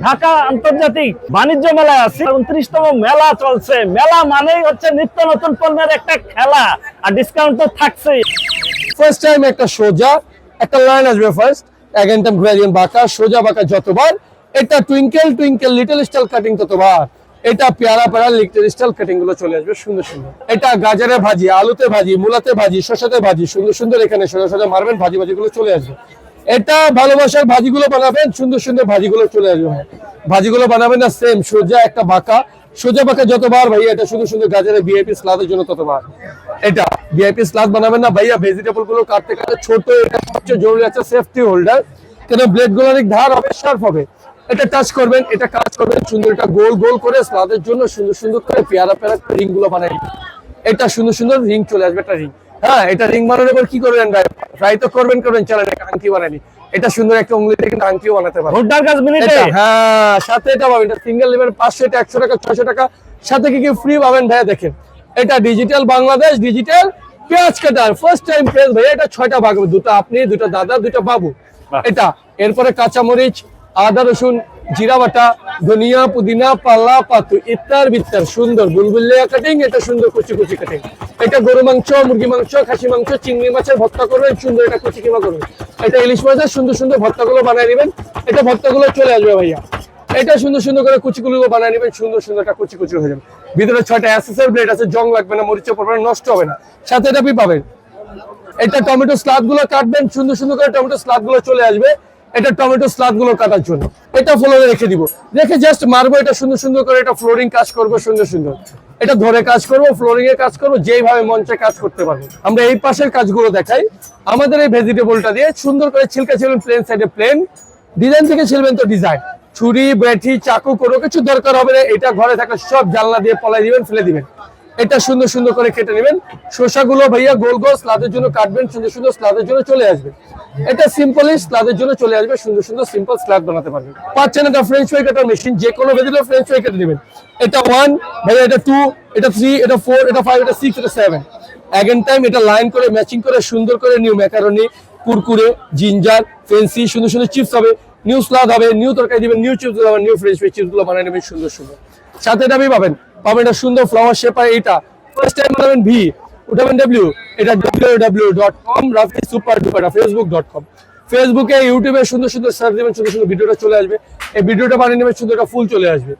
ঢাকা আন্তর্জাতিক বাণিজ্য মেলায় আছি। উনত্রিশতম মেলা চলছে। মেলা মানেই হচ্ছে নিত্য নতুন পণ্যের একটা খেলা। আর ডিসকাউন্ট তো থাকছেই। ফার্স্ট টাইম একটা সোজা, একটা লাইন আসবে ফার্স্ট অ্যাগেন্টাম গ্রেডিয়েন্ট বাঁকা সোজা বাঁকা যতবার। এটা twinkle twinkle little style cutting ততবার। এটা পেয়ারা পেয়ারা লিটল স্টাইল কাটিংগুলো চলে আসবে সুন্দর সুন্দর। এটা গাজরে ভাজি, আলুতে ভাজি, মূলাতে ভাজি, শসাতে ভাজি, সুন্দর সুন্দর এখানে সোজা সোজা মারবেন, ভাজি ভাজি গুলো চলে আসবে। এটা ভালোবাসার ভাজিগুলো বানাবেন, সুন্দর সুন্দর ভাজিগুলো চলে আসবে ভাজিগুলো বানাবেন না সেম সোজা একটা বাঁকা। সোজা বাঁকা যতবার ভাইয়া এটা সুন্দর সুন্দর গাজরের ভিআইপি স্লাদের জন্য ততবার। এটা ভিআইপি স্লাদ বানাবেন না, ভাইয়া ভেজিটেবলগুলো কাটতে কাটতে ছোট, এটা সবচেয়ে জরুরি আছে সেফটি হোল্ডার কেন ব্লেডগুলো অনেক ধার হবে শার্প হবে। এটা টাচ করবেন, এটা কাজ করবেন, সুন্দর এটা গোল গোল করে স্লাদের জন্য সুন্দর সুন্দর করে পেয়ারা পেয়ারা রিংগুলো বানাই এটা সুন্দর সুন্দর রিং চলে আসবে, একটা রিং হ্যাঁ এটা রিং বানানোর পর কি করবেন ভাই? ফ্রাই তো করবেন করবেন চলেন একটা আংটি বানানি এটা সুন্দর একটা উঙ্গলি থেকে কিন্তু আংটিও বানাতে পারবেন। ভোটার কাজ মিনিটে? হ্যাঁ সাথে এটা পাবেন। এটা সিঙ্গেল লেভেল পাঁচশো এটা একশো টাকা ছয়শো টাকা। সাথে কি কি ফ্রি পাবেন? ভাইয়া দেখেন। এটা ডিজিটাল বাংলাদেশ ডিজিটাল পেঁয়াজ কাটার। ফার্স্ট টাইম পেঁয়াজ ভাইয়া এটা ছয়টা ভাগ হবে। দুটো আপনি দুটো দাদা দুটো বাবু। এটা এরপরে কাঁচামরিচ আদা রসুন জিরা বাটা ধনিয়া পুদিনা পাল্লা পাতু ইত্তার বিত্তার সুন্দর, বুলবুলিয়া কাটিং এটা সুন্দর কুচি কুচি কাটিং এটা গরু মাংস, মুরগি মাংস, খাসি মাংস, চিংড়ি মাছের ভর্তা করবেন সুন্দর এটা কুচি কিমা করবেন এটা ইলিশ মাছের সুন্দর সুন্দর ভর্তাগুলো বানিয়ে নেবেন। এটা ভর্তাগুলো চলে আসবে ভাইয়া। এটা সুন্দর সুন্দর করে কুচিগুলো বানিয়ে নেবেন, সুন্দর সুন্দর একটা কুচি কুচি হয়ে যাবে। ভিতরে ছয়টা অ্যাসেসের ব্লেড আছে, জং লাগবে না মরিচে পড়বে না, নষ্ট হবে না। সাথে এটা পাবেন। এটা টমেটো স্লাদগুলো কাটবেন, সুন্দর সুন্দর করে টমেটো স্লাদগুলো চলে আসবে। এটা টমেটো স্লাদগুলো কাটার জন্য। এটা ফ্লোরে রেখে দিব। রেখে জাস্ট মারবো এটা সুন্দর সুন্দর করে, এটা ফ্লোরিং কাজ করব সুন্দর সুন্দর। এটা ধরে কাজ করব ফ্লোরিং এর কাজ করব, যেইভাবে মঞ্চে কাজ করতে পারব। আমরা এই পাশের কাজগুলো দেখাই। আমাদের এই ভেজিটেবলটা দিয়ে সুন্দর করে ছিলকা ছিলবেন প্লেন সাইডে প্লেন ডিজাইন থেকে ছিলবেন তো ডিজাইন ছুরি ব্যাঠি চাকু, কোনো কিছু দরকার হবে না। এটা ঘরে থাকলে সব জানলা দিয়ে পলাই দিবেন, ফেলে দিবেন। এটা সুন্দর সুন্দর করে কেটে নেবেন। শসাগুলো ভাইয়া গোল গোল স্লাদের জন্য কাটবেন, সুন্দর সুন্দর স্লাদের জন্য চলে আসবে। এটা সিম্পলি স্লাদের জন্য চলে আসবে, সুন্দর সুন্দর সিম্পল স্লাদ বানাতে পারবেন। পাচ্ছেন এটা ফ্রেঞ্চ ফ্রাই কাটার মেশিন যে কোনো ভেজিলে ফ্রেঞ্চ ফ্রাই কেটে নেবেন। এটা ওয়ান ভাইয়া এটা টু এটা থ্রি এটা ফোর এটা ফাইভ এটা সিক্স এটা সেভেন অ্যাগেন টাইম এটা লাইন করে ম্যাচিং করে, সুন্দর করে new macaroni Kurkure ginger fancy সুন্দর সুন্দর চিপস হবে। নিউ স্লাদ হবে নিউ তরকারি দিবেন নিউ চিপস হবে নিউ ফ্রেঞ্চ ফ্রাই চিপসগুলো বানিয়ে নেবেন সুন্দর সুন্দর। সাথে এটা পাবেন পাবেন এটা সুন্দর ফ্লাওয়ার শেপ আর এইটা ফার্স্ট টাইম পাবেন ভি উঠাবেন ডাব্লিউ এটা W dot com Rafi super duper Facebook dot com ফেসবুকে ইউটিউবে সুন্দর সুন্দর সার্চ দেবেন, সুন্দর সুন্দর ভিডিওটা চলে আসবে। এই ভিডিওটা বানিয়ে নেবেন, সুন্দর একটা ফুল চলে আসবে।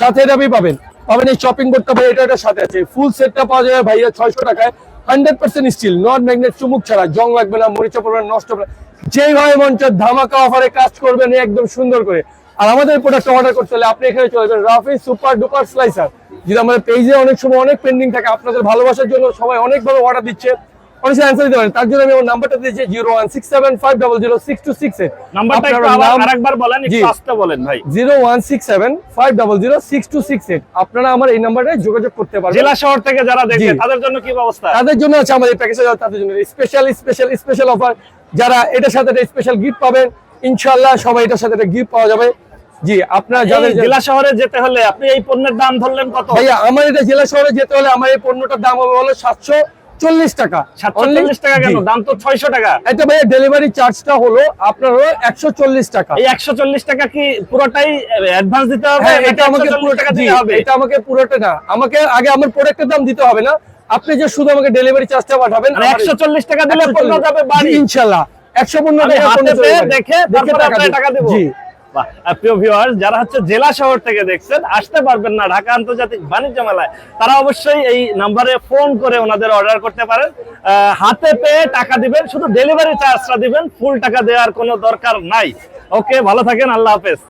সাথে এটা আপনি পাবেন। পাবেন এই শপিং করতে ভাই, এটা এটার সাথে আছে। ফুল সেটটা পাওয়া যাবে ভাইয়া, ছয়শো টাকায়। Hundred percent steel not magnet চুমুক ছাড়া, জং লাগবে না, মরিচা পড়বে নষ্ট হবে না। যেইভাবে মঞ্চের ধামাকা অফারে কাজ করবেন, একদম সুন্দর করে। আর আমাদের প্রোডাক্ট অর্ডার করতে হলে আপনি এখানে চলে যাবেন রাফি সুপার ডুপার স্লাইসার যেটা আমাদের পেজে অনেক সময় অনেক পেন্ডিং থাকে আপনাদের ভালোবাসার জন্য সবাই অনেকভাবে অর্ডার দিচ্ছে অনেক অ্যান্সার দিতে পারেন। তার জন্য আমি আমার নাম্বারটা দিয়েছি zero one six seven five double zero six two six eight নাম্বারটা আরেকবার বলেন একটু বলেন ভাই। Zero one six seven five double zero six two six eight আপনারা আমার এই নাম্বারে যোগাযোগ করতে পারবেন। জেলা শহর থেকে যারা তাদের জন্য কি ব্যবস্থা? তাদের জন্য আছে আমাদের প্যাকেজে তাদের জন্য স্পেশাল স্পেশাল স্পেশাল অফার যারা এটার সাথে একটা স্পেশাল গিফট পাবেন ইনশাআল্লাহ সবাই এটার সাথে একটা গিফট পাওয়া যাবে। জি আপনারা যাদের জেলা শহরে যেতে হলে আপনি এই পণ্যের দাম ধরলেন কত? ভাইয়া আমার এটা জেলা শহরে যেতে হলে আমার এই পণ্যটার দাম হবে হলো সাতশো চল্লিশ টাকা। চল্লিশ টাকা কেন? দাম তো ছয়শো টাকা। এটা ভাইয়া ডেলিভারি চার্জটা হলো আপনার হলো একশো চল্লিশ টাকা। এই একশো চল্লিশ টাকা কি পুরোটাই অ্যাডভান্স দিতে হবে? এটা আমাকে 140 পুরোটা টাকা দিতে হবে? এটা আমাকে পুরোটা না। আমাকে আগে আমার প্রোডাক্টের দাম দিতে হবে না। আপনি যে শুধু আমাকে ডেলিভারি চার্জটা পাঠাবেন একশো চল্লিশ টাকা দিলে পণ্য যাবে বাড়ি। ইনশাল্লাহ একশো পনেরো টাকা পণ্য। দেখে টাকা দেবো। জি। প্রিয় ভিউয়ার্স যারা হচ্ছে জেলা শহর থেকে দেখছেন, আসতে পারবেন না, ঢাকা আন্তর্জাতিক বাণিজ্য মেলায়। তারা অবশ্যই এই নাম্বারে ফোন করে ওনাদের অর্ডার করতে পারেন। হাতে পেয়ে টাকা দিবেন, শুধু ডেলিভারি চার্জটা দিবেন ফুল টাকা দেওয়ার কোনো দরকার নাই। ওকে ভালো থাকেন, আল্লাহ হাফেজ।